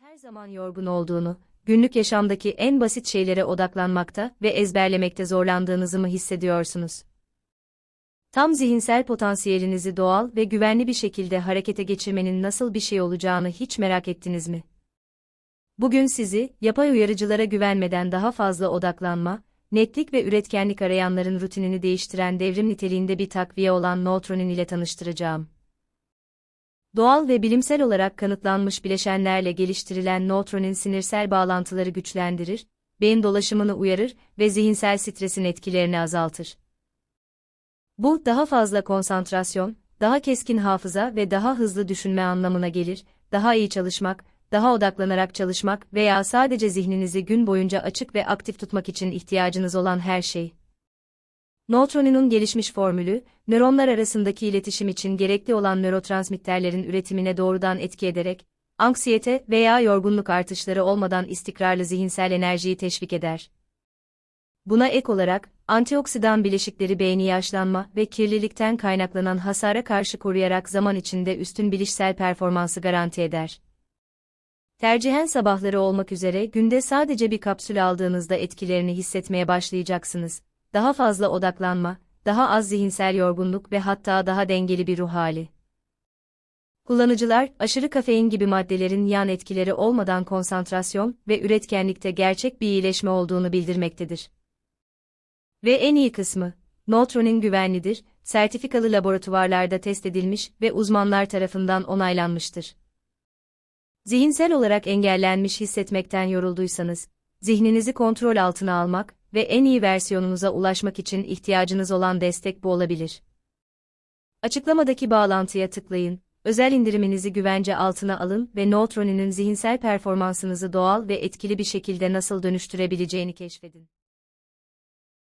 her zaman yorgun olduğunu, günlük yaşamdaki en basit şeylere odaklanmakta ve ezberlemekte zorlandığınızı mı hissediyorsunuz? Tam zihinsel potansiyelinizi doğal ve güvenli bir şekilde harekete geçirmenin nasıl bir şey olacağını hiç merak ettiniz mi? Bugün sizi, yapay uyarıcılara güvenmeden daha fazla odaklanma, netlik ve üretkenlik arayanların rutinini değiştiren devrim niteliğinde bir takviye olan Neutronin ile tanıştıracağım. Doğal ve bilimsel olarak kanıtlanmış bileşenlerle geliştirilen Neutronin sinirsel bağlantıları güçlendirir, beyin dolaşımını uyarır ve zihinsel stresin etkilerini azaltır. Bu, daha fazla konsantrasyon, daha keskin hafıza ve daha hızlı düşünme anlamına gelir, daha iyi çalışmak, daha odaklanarak çalışmak veya sadece zihninizi gün boyunca açık ve aktif tutmak için ihtiyacınız olan her şey. Neutronin'in gelişmiş formülü, nöronlar arasındaki iletişim için gerekli olan nörotransmitterlerin üretimine doğrudan etki ederek, anksiyete veya yorgunluk artışları olmadan istikrarlı zihinsel enerjiyi teşvik eder. Buna ek olarak, antioksidan bileşikleri beyni yaşlanma ve kirlilikten kaynaklanan hasara karşı koruyarak zaman içinde üstün bilişsel performansı garanti eder. Tercihen sabahları olmak üzere günde sadece bir kapsül aldığınızda etkilerini hissetmeye başlayacaksınız. Daha fazla odaklanma, daha az zihinsel yorgunluk ve hatta daha dengeli bir ruh hali. Kullanıcılar, aşırı kafein gibi maddelerin yan etkileri olmadan konsantrasyon ve üretkenlikte gerçek bir iyileşme olduğunu bildirmektedir. Ve en iyi kısmı, Neutronin güvenlidir, sertifikalı laboratuvarlarda test edilmiş ve uzmanlar tarafından onaylanmıştır. Zihinsel olarak engellenmiş hissetmekten yorulduysanız, zihninizi kontrol altına almak ve en iyi versiyonunuza ulaşmak için ihtiyacınız olan destek bu olabilir. Açıklamadaki bağlantıya tıklayın, özel indiriminizi güvence altına alın ve Neutron'un zihinsel performansınızı doğal ve etkili bir şekilde nasıl dönüştürebileceğini keşfedin.